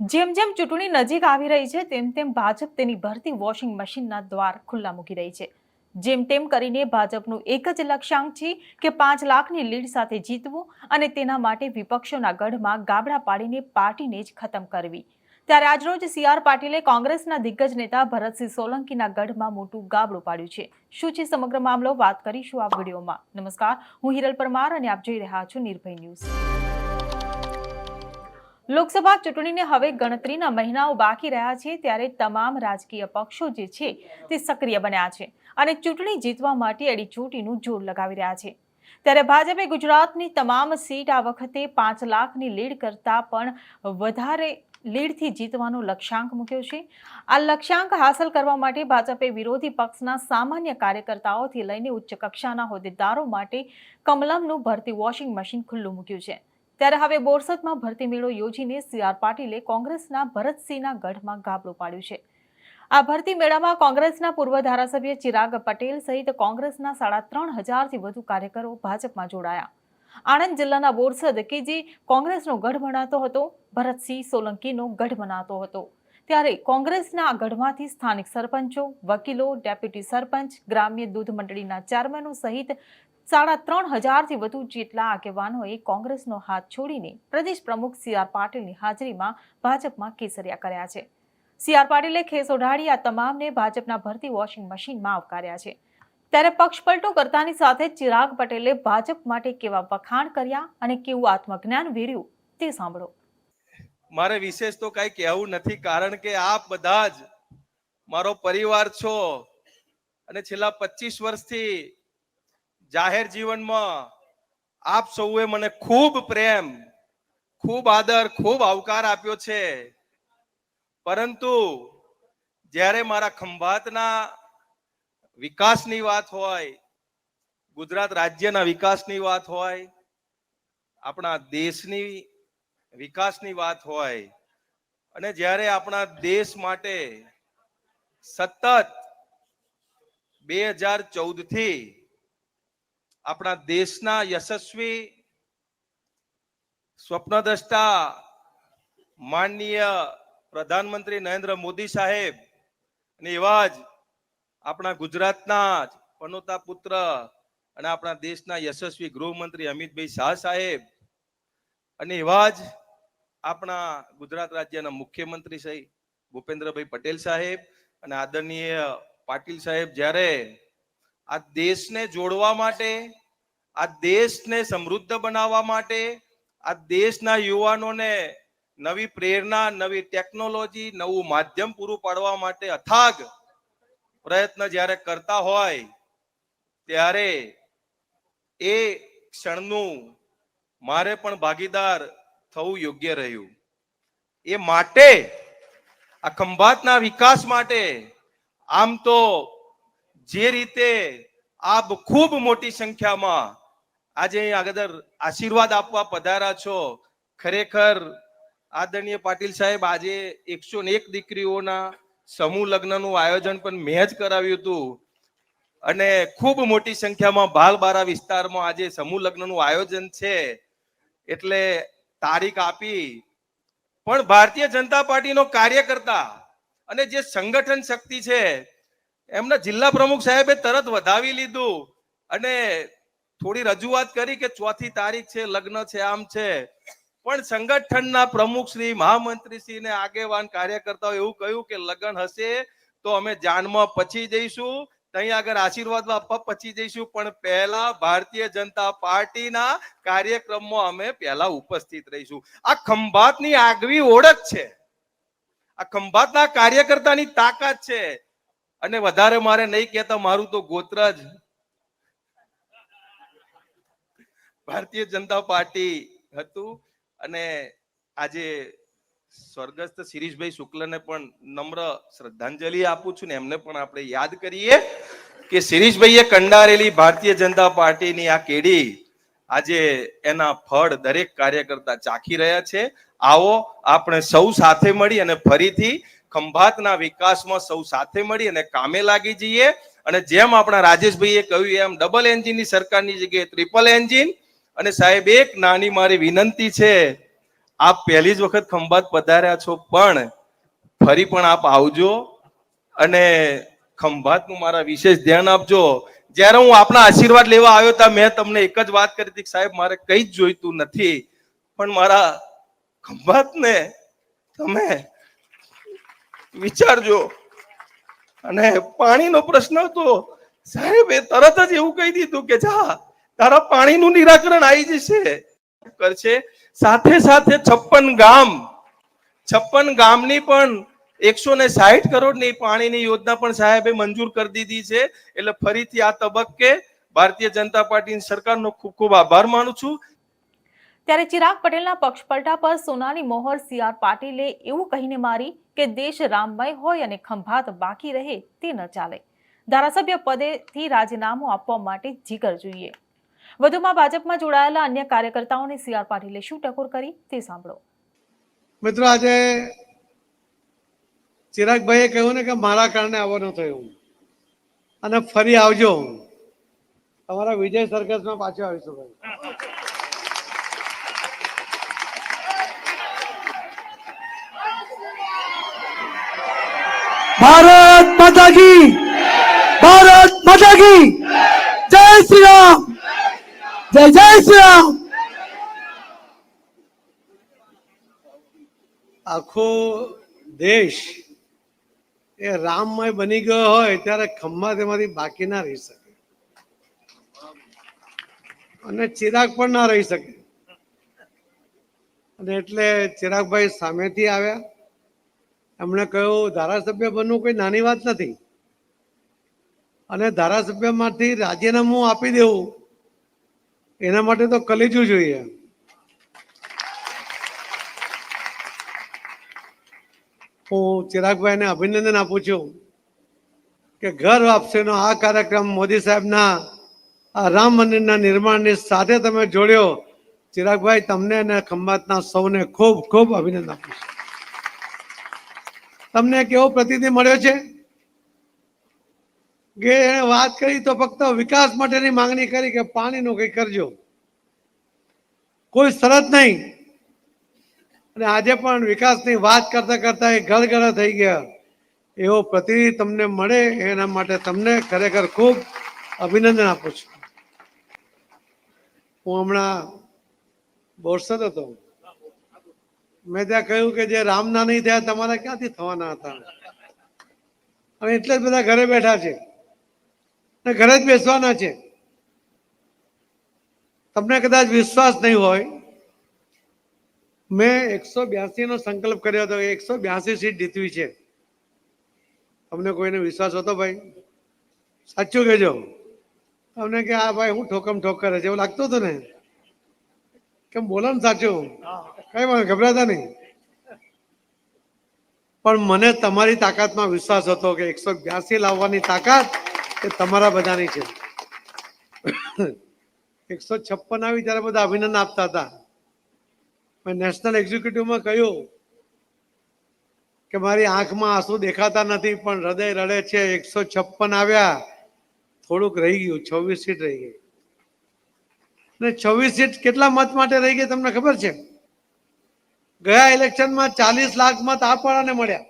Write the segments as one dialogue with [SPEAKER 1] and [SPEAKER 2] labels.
[SPEAKER 1] જેમ જેમ ચૂંટણી નજીક આવી રહી છે, તેમ તેમ ભાજપ તેની ભરતી વોશિંગ મશીનના દ્વાર ખુલ્લા મૂકી રહી છે. જેમ તેમ કરીને ભાજપનું એક જ લક્ષ્યાંક છે કે પાંચ લાખની લીડ સાથે જીતવું અને તેના માટે વિપક્ષોના ગઢમાં ગાબડા પાડીને પાર્ટીને જ ખતમ કરવી. ત્યારે આજરોજ સી આર પાટીલે કોંગ્રેસના દિગ્ગજ નેતા ભરતસિંહ સોલંકીના ગઢમાં મોટું ગાબડું પાડ્યું છે. શું છે સમગ્ર મામલો? વાત કરીશું આ વિડીયોમાં. નમસ્કાર. હું હિરલ પરમાર અને આપ જોઈ રહ્યા છો નિર્ભય ન્યૂઝ. લોકસભા ચૂંટણીને હવે ગણતરીના મહિનાઓ બાકી રહ્યા છે, ત્યારે તમામ રાજકીય પક્ષો જે છે તે સક્રિય બન્યા છે અને ચૂંટણી જીતવા માટે અડીચોટીનું જોર લગાવી રહ્યા છે. ત્યારે ભાજપે ગુજરાતની તમામ સીટ આ વખતે પાંચ લાખની લીડ કરતાં પણ વધારે લીડથી જીતવાનો લક્ષ્યાંક મૂક્યો છે. આ લક્ષ્યાંક હાંસલ કરવા માટે ભાજપે વિરોધી પક્ષના સામાન્ય કાર્યકર્તાઓથી લઈને ઉચ્ચ કક્ષાના હોદ્દેદારો માટે કમલમનું ભરતી વોશિંગ મશીન ખુલ્લું મૂક્યું છે. ત્યારે હવે બોરસદમાં ભરતી મેળો યોજીને સી આર પાટીલે કોંગ્રેસના ભરતસિંહના ગઢમાં ગાબડું પાડ્યું છે. આ ભરતી મેળામાં કોંગ્રેસના પૂર્વ ધારાસભ્ય ચિરાગ પટેલ સહિત કોંગ્રેસના સાડા ત્રણ હજારથી વધુ કાર્યકરો ભાજપમાં જોડાયા. આણંદ જિલ્લાના બોરસદ કે જે કોંગ્રેસનો ગઢ મનાતો હતો, ભરતસિંહ સોલંકીનો ગઢ મનાતો હતો. ત્યારે કોંગ્રેસના ગઢમાંથી સ્થાનિક સરપંચો, વકીલો, ડેપ્યુટી સરપંચ, ગ્રામ્ય દૂધ મંડળીના ચેરમેનો સહિત સાડા ત્રણ હજારથી વધુ જેટલા આગેવાનોએ કોંગ્રેસનો હાથ છોડીને પ્રદેશ પ્રમુખ સી આર પાટીલની હાજરીમાં ભાજપમાં કેસરિયા કર્યા છે. સી આર પાટીલે ખેસ ઓઢાડી આ તમામને ભાજપના ભરતી વોશિંગ મશીનમાં આવકાર્યા છે. ત્યારે પક્ષપલટો કરતાની સાથે ચિરાગ પટેલે ભાજપ માટે કેવા વખાણ કર્યા અને કેવું આત્મજ્ઞાન વેર્યું તે સાંભળો.
[SPEAKER 2] મારે વિશેષ તો કઈ કહેવું નથી, કારણ કે આપ બધા જ મારો પરિવાર છો અને છેલ્લા પચીસ વર્ષથી જાહેર જીવનમાં આપ સૌએ મને ખૂબ પ્રેમ, ખૂબ આદર, ખૂબ આવકાર આપ્યો છે. પરંતુ જ્યારે મારા ખંભાતના વિકાસની વાત હોય, ગુજરાત રાજ્યના વિકાસની વાત હોય, આપણા દેશની વિકાસની વાત હોય અને જ્યારે આપણા દેશ માટે સતત બે હજાર ચૌદથી આપણા દેશના યશસ્વી સ્વપ્નદ્રષ્ટા માનનીય પ્રધાનમંત્રી નરેન્દ્ર મોદી સાહેબ અને એવા જ આપણા ગુજરાતના પનોતા પુત્ર અને આપણા દેશના યશસ્વી ગૃહમંત્રી અમિતભાઈ શાહ સાહેબ અને એવા જ આપણા ગુજરાત રાજ્યના મુખ્યમંત્રી શ્રી ભૂપેન્દ્રભાઈ પટેલ સાહેબ અને આદરણીય પાટીલ સાહેબ, જ્યારે આ દેશને જોડવા માટે, આ દેશને સમૃદ્ધ બનાવવા માટે, આ દેશના યુવાનોને નવી પ્રેરણા, નવી ટેકનોલોજી, નવું માધ્યમ પૂરું પાડવા માટે અથાગ પ્રયત્ન જ્યારે કરતા હોય, ત્યારે એ ક્ષણનું મારે પણ ભાગીદાર થવું યોગ્ય રહ્યું. એ માટે, આ ખંભાતના વિકાસ માટે, આમ તો જે રીતે આપ ખૂબ મોટી સંખ્યામાં આજે આગળ આશીર્વાદ આપવા પધાર્યા છો, ખરેખર આદરણીય પાટીલ સાહેબ આજે એકસો એક દીકરીઓના સમૂહ લગ્નનું આયોજન પણ મેં જ કરાવ્યું હતું. અને ખૂબ મોટી સંખ્યામાં ભાલબારા વિસ્તારમાં આજે સમૂહ લગ્નનું આયોજન છે. એટલે તારીખ આપી. પણ ભારતીય જનતા પાર્ટીનો કાર્યકર્તા અને જે સંગઠન શક્તિ છે, એમના જિલ્લા પ્રમુખ સાહેબે તરત વધાવી લીધું અને થોડી રજૂઆત કરી કે ચોથી તારીખ છે, લગ્ન છે, આમ છે. પણ સંગઠનના પ્રમુખ શ્રી મહામંત્રી શ્રી ને આગેવાન કાર્યકર્તાઓ એવું કહ્યું કે લગ્ન હશે તો અમે જાનમાં પછી જઈશું. ત્યાં આગળ આશીર્વાદ આપવા પછી જઈશું. પણ પહેલા ભારતીય જનતા પાર્ટીના કાર્યક્રમમાં અમે પહેલા ઉપસ્થિત રહીશું. આ ખંભાતની આગવી ઓળખ છે. આ ખંભાતના કાર્યકર્તાની તાકાત છે. અને વધારે મારે નહીં કહેતા, મારું તો ગોત્ર જ. ભારતીય જનતા પાર્ટી હતું. અને આજે સ્વર્ગસ્થ શિરીષભાઈ શુક્લને પણ નમ્ર શ્રદ્ધાંજલિ આપું છું ને એમને પણ આપણે યાદ કરીએ કે શિરીષભાઈએ કંડારેલી ભારતીય જનતા પાર્ટીની આ કેડી આજે એના ફળ દરેક કાર્યકર્તા ચાખી રહ્યા છે. આવો આપણે સૌ સાથે મળી અને ફરીથી ખંભાતના વિકાસમાં સૌ સાથે મળી અને કામે લાગી જઈએ. અને જેમ આપણા રાજેશભાઈએ કહ્યું એમ ડબલ એન્જિનની સરકારની જગ્યાએ ટ્રિપલ એન્જિન અને સાહેબ, એક નાની મારી વિનંતી છે. આપ પહેલી જ વખત ખંભાત પધાર્યા છો, પણ ફરી પણ આપ આવજો અને ખંભાતનું મારા વિશેષ ધ્યાન આપજો. જ્યારે હું આપના આશીર્વાદ લેવા આવ્યો હતા મેં તમને એક જ વાત કરી હતી સાહેબ, મારે કંઈ જ જોઈતું નથી, પણ મારા ખંભાતને તમે વિચારજો. અને પાણીનો પ્રશ્ન હતો, સાહેબ, એ તરત જ એવું કહી દીધું કે જા, તારા પાણીનું નિરાકરણ આવી જશે. કરશે. સાથે સાથે છપ્પન ગામ, છપ્પન ગામની પણ એકસો ને સાહીઠ કરોડની પાણીની યોજના પણ સાહેબે મંજૂર કરી દીધી છે. એટલે ફરીથી આ તબક્કે ભારતીય જનતા પાર્ટીની સરકારનો ખૂબ ખૂબ આભાર માનું છું.
[SPEAKER 1] ત્યારે ચિરાગ પટેલના પક્ષપલટા પર સોનાની મોહર સીઆર પાટીલે એવું કહીને મારી કે દેશ રામમય હોય અને ખંભાત બાકી રહે તે ન ચાલે. ધારાસભ્ય પદેથી રાજીનામું આપવા માટે જીગર જોઈએ. વધુમાં ભાજપમાં જોડાયેલા અન્ય કાર્યકર્તાઓને સી આર પાટીલે શું ટકોર કરી તે સાંભળો.
[SPEAKER 3] મિત્રો આજે ચિરાગભાઈએ કહ્યું ને કે મારા કારણે આવવાનું થયું અને ફરી આવજો તમારા વિજય સર્કસમાં પાછો આવીશું ભાઈ.
[SPEAKER 4] ભારત માતા ભારત માતા જય શ્રી રામ. જય જય શ્રી રામ.
[SPEAKER 3] આખો દેશ એ રામમય બની ગયો હોય ત્યારે ખમ્મા તેમાંથી બાકી ના રહી શકે. અને ચિરાગ પણ ના રહી શકે. અને એટલે ચિરાગભાઈ સામેથી આવ્યા. એમણે કહ્યું, ધારાસભ્ય બનવું કોઈ નાની વાત નથી. અને ધારાસભ્યમાંથી રાજીનામું આપી દેવું એના માટે તો કલેજું જોઈએ. હું ચિરાગભાઈને અભિનંદન આપું છું કે ઘર વાપસીનો આ કાર્યક્રમ મોદી સાહેબના આ રામ મંદિરના નિર્માણની સાથે તમે જોડ્યો. ચિરાગભાઈ, તમને અને ખંભાતના સૌને ખૂબ ખૂબ અભિનંદન આપું છું. તમને કેવો પ્રતિનિધિ મળ્યો છે કે એણે વાત કરી તો ફક્ત વિકાસ માટેની માંગણી કરી કે પાણીનું કંઈ કરજો. કોઈ શરત નહીં. અને આજે પણ વિકાસની વાત કરતા કરતા એ ઘર થઈ ગયા. એવો પ્રતિનિધિ તમને મળે, એના માટે તમને ખરેખર ખૂબ અભિનંદન આપું છું. હું હમણાં બોરસદ હતો. મેં ત્યાં કહ્યું કે જે રામના નહીં થયા, તમારા ક્યાંથી થવાના હતા? અને એટલે જ બધા ઘરે બેઠા છે અને ઘરે જ બેસવાના છે. તમને કદાચ વિશ્વાસ નહીં હોય, મેં એકસો બ્યાસી નો સંકલ્પ કર્યો હતો એકસો બ્યાસી સીટ જીતવી છે. તમને કોઈને વિશ્વાસ હતો ભાઈ? સાચું કહેજો. તમને કે આ ભાઈ, હું ઠોકમ ઠોક કરે છે એવું લાગતું હતું ને? કેમ બોલો ને સાચું? કઈ વાત ગભરાતા નહીં. પણ મને તમારી તાકાતમાં વિશ્વાસ હતો કે એકસો બ્યાસી લાવવાની તાકાત એ તમારા બધાની છે. એકસો છપ્પન આવી ત્યારે બધા અભિનંદન આપતા હતા. પણ નેશનલ એક્ઝિક્યુટિવમાં કહ્યું કે મારી આંખમાં આંસુ દેખાતા નથી, પણ હૃદય રડે છે. એકસો છપ્પન આવ્યા. થોડુંક રહી ગયું. છવ્વીસ સીટ રહી ગઈ. અને છવ્વીસ સીટ કેટલા મત માટે રહી ગઈ તમને ખબર છે? ગયા ઇલેક્શનમાં ચાલીસ લાખ મત આપવાને મળ્યા.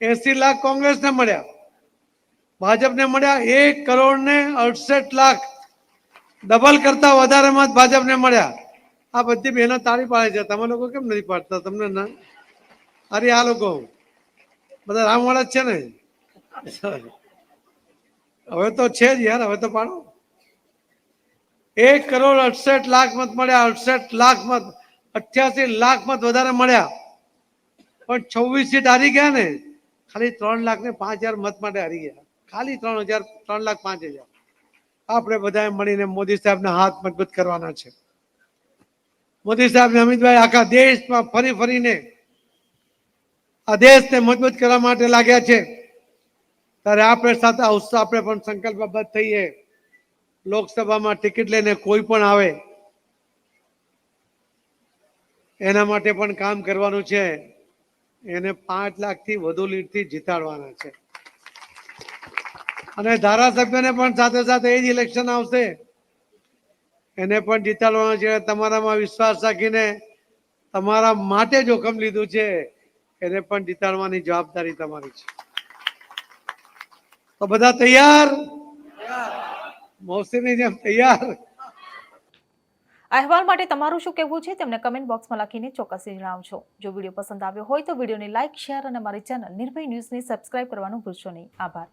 [SPEAKER 3] એસી લાખ કોંગ્રેસને મળ્યા. ભાજપને મળ્યા એક કરોડ ને અડસઠ લાખ. ડબલ કરતા વધારે મત ભાજપને મળ્યા. આ બધી બહેનો તાળી પાડે છે. તમે લોકો કેમ નથી પાડતા? તમને ના અરે આ લોકો. બધા રામવાળા જ છે ને? હવે તો છે જ યાર, હવે તો પાડો. એક કરોડ અડસઠ લાખ મત મળ્યા, અડસઠ લાખ મત અઠ્યાસી લાખ મત વધારે મળ્યા. પણ છવ્વીસ સીટ હારી ગયા ને? ખાલી ત્રણ લાખ ને પાંચ હજાર મત માટે હારી ગયા. ખાલી ત્રણ હજાર, ત્રણ લાખ પાંચ હજાર. આપણે બધાએ મળીને મોદી સાહેબના હાથ મજબૂત કરવાના છે. મોદી સાહેબ ને અમિતભાઈ, આખા દેશમાં ફરી ફરીને આ દેશને મજબૂત કરવા માટે લાગ્યા છે. ત્યારે આપણે સાથે ઉત્સાહ, આપણે પણ સંકલ્પબદ્ધ થઈએ. લોકસભામાં ટિકિટ લઈને કોઈ પણ આવે, એના માટે પણ કામ કરવાનું છે. એને પાંચ લાખથી વધુ લીડથી જીતાડવાના છે. અને ધારાસભ્યને પણ સાથે સાથે એ જ ઇલેક્શન આવશે. એને પણ જીતાડવાનો છે. તમારામાં વિશ્વાસ રાખીને તમારા માટે જોખમ લીધું છે, એને પણ જીતાડવાની જવાબદારી તમારી છે. તો બધા તૈયાર? મોસીની જેમ તૈયાર?
[SPEAKER 1] અહેવાલ માટે તમારું શું કહેવું છે તેમને કમેન્ટ બોક્સમાં લખીને ચોક્કસથી જણાવજો. જો વીડિયો પસંદ આવ્યો હોય તો વિડીયોને લાઇક શેર અને અમારી ચેનલ નિર્ભય ન્યૂઝને સબસ્ક્રાઇબ કરવાનું ભૂલશો નહીં. આભાર.